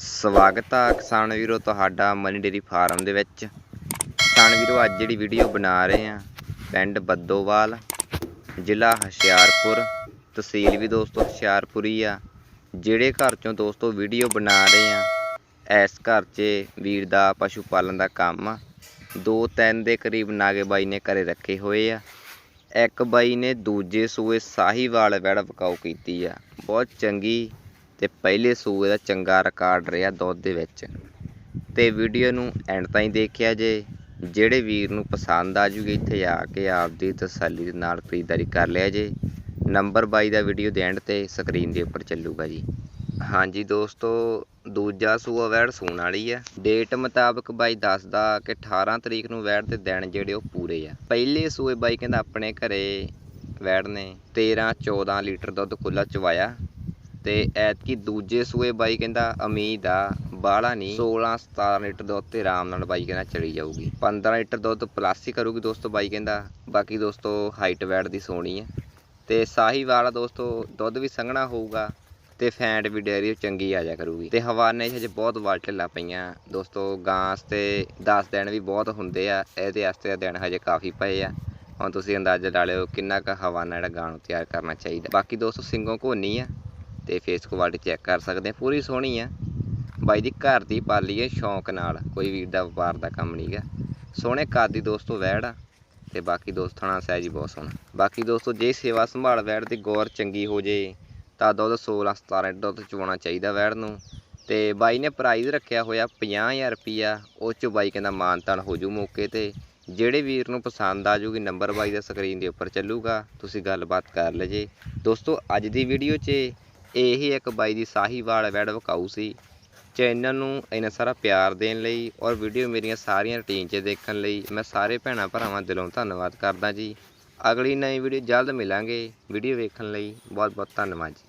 ਸਵਾਗਤ ਆ ਕਿਸਾਨ ਵੀਰੋ ਤੁਹਾਡਾ ਮਨੀ ਡੇਰੀ ਫਾਰਮ ਦੇ ਵਿੱਚ। ਕਿਸਾਨ ਵੀਰੋ, ਅੱਜ ਜਿਹੜੀ ਵੀਡੀਓ ਬਣਾ ਰਹੇ ਆ, ਪਿੰਡ ਬੱਦੋਵਾਲ, ਜ਼ਿਲ੍ਹਾ ਹੁਸ਼ਿਆਰਪੁਰ। ਤਹਿਸੀਲ ਵੀ ਦੋਸਤੋ ਹੁਸ਼ਿਆਰਪੁਰੀ ਆ। ਜਿਹੜੇ ਘਰ ਚੋਂ ਦੋਸਤੋ ਵੀਡੀਓ ਬਣਾ ਰਹੇ ਆ, ਇਸ ਘਰ 'ਚ ਵੀਰ ਦਾ ਪਸ਼ੂ ਪਾਲਣ ਦਾ ਕੰਮ ਆ। ਦੋ ਤਿੰਨ ਦੇ ਕਰੀਬ ਨਾਗੇ ਬਾਈ ਨੇ ਘਰੇ ਰੱਖੇ ਹੋਏ ਆ। ਇੱਕ ਬਾਈ ਨੇ ਦੂਜੇ ਸੂਏ ਸਾਹੀਵਾਲ ਵੜ ਵਕਾਊ ਕੀਤੀ ਆ। ਬਹੁਤ ਚੰਗੀ ਤੇ ਪਹਿਲੇ ਸੂਏ ਦਾ ਚੰਗਾ ਰਿਕਾਰਡ ਰਿਹਾ ਦੁੱਧ ਦੇ ਵਿੱਚ। ਤੇ ਵੀਡੀਓ ਨੂੰ ਐਂਡ ਤਾਈਂ ਦੇਖਿਆ ਜੇ, ਜਿਹੜੇ ਵੀਰ ਨੂੰ ਪਸੰਦ ਆ ਜੂਗੀ, ਇੱਥੇ ਆ ਕੇ ਆਪਦੀ ਤਸੱਲੀ ਦੇ ਨਾਲ ਖਰੀਦਦਾਰੀ ਕਰ ਲਿਆ ਜੇ। ਨੰਬਰ 22 ਦਾ ਵੀਡੀਓ ਦੇ ਐਂਡ ਤੇ ਸਕਰੀਨ ਦੇ ਉੱਪਰ ਚੱਲੂਗਾ ਜੀ। ਹਾਂਜੀ ਦੋਸਤੋ, ਦੂਜਾ ਸੂਆ ਵੈੜ ਸੂਣ ਵਾਲੀ ਆ। ਡੇਟ ਮੁਤਾਬਕ ਬਾਈ ਦੱਸਦਾ ਕਿ 18 ਤਰੀਕ ਨੂੰ ਵੈੜ ਦੇ ਦਿਨ ਜਿਹੜੇ ਉਹ ਪੂਰੇ ਆ। ਪਹਿਲੇ ਸੂਏ ਬਾਈ ਕਹਿੰਦਾ ਆਪਣੇ ਘਰੇ ਵੈੜ ਨੇ 13 14 ਲੀਟਰ ਦੁੱਧ ਖੁੱਲਾ ਚਵਾਇਆ। ਤੇ ਐਤਕੀ ਦੂਜੇ ਸੂਏ ਬਾਈ ਕਹਿੰਦਾ ਉਮੀਦ ਆ ਬਾਹਲਾ ਨਹੀਂ 16 17 ਲੀਟਰ ਦੁੱਧ ਤੇ ਆਰਾਮ ਨਾਲ ਬਾਈ ਕਹਿੰਦਾ ਚਲੀ ਜਾਊਗੀ। 15 ਲੀਟਰ ਦੁੱਧ ਪਲਾਸੀ ਕਰੂਗੀ ਦੋਸਤੋ, ਬਾਈ ਕਹਿੰਦਾ। ਬਾਕੀ ਦੋਸਤੋ, ਹਾਈਟ ਵੈਟ ਦੀ ਸੋਹਣੀ ਹੈ ਤੇ ਸਾਹੀਵਾਲ ਦੋਸਤੋ, ਦੁੱਧ ਵੀ ਸੰਘਣਾ ਹੋਊਗਾ ਤੇ ਫੈਂਟ ਵੀ ਡੇਰੀ ਚੰਗੀ ਆ ਜਾ ਕਰੂਗੀ। ਤੇ ਹਵਾਨੇ 'ਚ ਹਜੇ ਬਹੁਤ ਵਾਲ ਢਿੱਲਾ ਪਈਆਂ। ਦੋਸਤੋ ਗਾਂ ਤੇ 10 ਦਿਨ ਵੀ ਬਹੁਤ ਹੁੰਦੇ ਆ। ਇਹਦੇ ਵਾਸਤੇ ਦਿਨ ਹਜੇ ਕਾਫੀ ਪਏ ਆ। ਹੁਣ ਤੁਸੀਂ ਅੰਦਾਜ਼ਾ ਲਾ ਲਿਓ ਕਿੰਨਾ ਕੁ ਹਵਾਨਾ ਜਿਹੜਾ ਗਾਂ ਨੂੰ ਤਿਆਰ ਕਰਨਾ ਚਾਹੀਦਾ। ਬਾਕੀ ਦੋਸਤੋ ਸਿੰਘੋਂ ਘੋਨੀ ਆ। ਤੇ ਫੇਸ ਕੁਆਲਿਟੀ ਚੈੱਕ ਕਰ ਸਕਦੇ ਆ। ਪੂਰੀ ਸੋਹਣੀ ਆ। ਬਾਈ ਦੀ ਘਰ ਦੀ ਪਾਲੀ ਹੈ ਸ਼ੌਂਕ ਨਾਲ। ਕੋਈ ਵੀਰ ਦਾ ਵਪਾਰ ਦਾ ਕੰਮ ਨਹੀਂਗਾ ਸੋਹਣੇ ਕੱਦ ਦੀ ਦੋਸਤੋ ਵੈੜ ਆ ਤੇ ਬਾਕੀ ਦੋਸਤਾਂ ਥਣਾ ਸਾਈਜ਼ ਹੀ ਬਹੁਤ ਸੋਹਣਾ। ਬਾਕੀ ਦੋਸਤੋ ਜੇ ਸੇਵਾ ਸੰਭਾਲ ਵੈੜ ਦੀ ਗੌਰ ਚੰਗੀ ਹੋ ਜੇ, ਤਾਂ ਦੁੱਧ 16 17 ਦੁੱਧ ਚਵਾਉਣਾ ਚਾਹੀਦਾ ਵੈੜ ਨੂੰ। ਤੇ ਬਾਈ ਨੇ ਪ੍ਰਾਈਜ਼ ਰੱਖਿਆ ਹੋਇਆ 50000 ਰੁਪਿਆ ਉਹ ਚ ਬਾਈ ਕਹਿੰਦਾ ਮਾਨਤਾਨ ਹੋ ਜੂ ਮੌਕੇ ਤੇ। ਜਿਹੜੇ ਵੀਰ ਨੂੰ ਪਸੰਦ ਆ ਜੂਗੀ ਨੰਬਰ ਬਾਈ ਦਾ ਸਕਰੀਨ ਦੇ ਉੱਪਰ ਚੱਲੂਗਾ। ਤੁਸੀਂ ਗੱਲਬਾਤ ਕਰ ਲਜੇ ਦੋਸਤੋ ਅੱਜ ਦੀ ਵੀਡੀਓ 'ਚ ਇਹੀ ਇੱਕ ਬਾਈ ਦੀ ਸਾਹੀਵਾਲ ਵੈੜ ਵਕਾਊ ਸੀ। ਚੈਨਲ ਨੂੰ ਇੰਨਾ ਸਾਰਾ ਪਿਆਰ ਦੇਣ ਲਈ ਔਰ ਵੀਡੀਓ ਮੇਰੀਆਂ ਸਾਰੀਆਂ ਰੁਟੀਨ 'ਚ ਦੇਖਣ ਲਈ ਮੈਂ ਸਾਰੇ ਭੈਣਾਂ ਭਰਾਵਾਂ ਦਿਲੋਂ ਧੰਨਵਾਦ ਕਰਦਾ ਜੀ। ਅਗਲੀ ਨਵੀਂ ਵੀਡੀਓ ਜਲਦ ਮਿਲਾਂਗੇ। ਵੀਡੀਓ ਵੇਖਣ ਲਈ ਬਹੁਤ ਬਹੁਤ ਧੰਨਵਾਦ ਜੀ।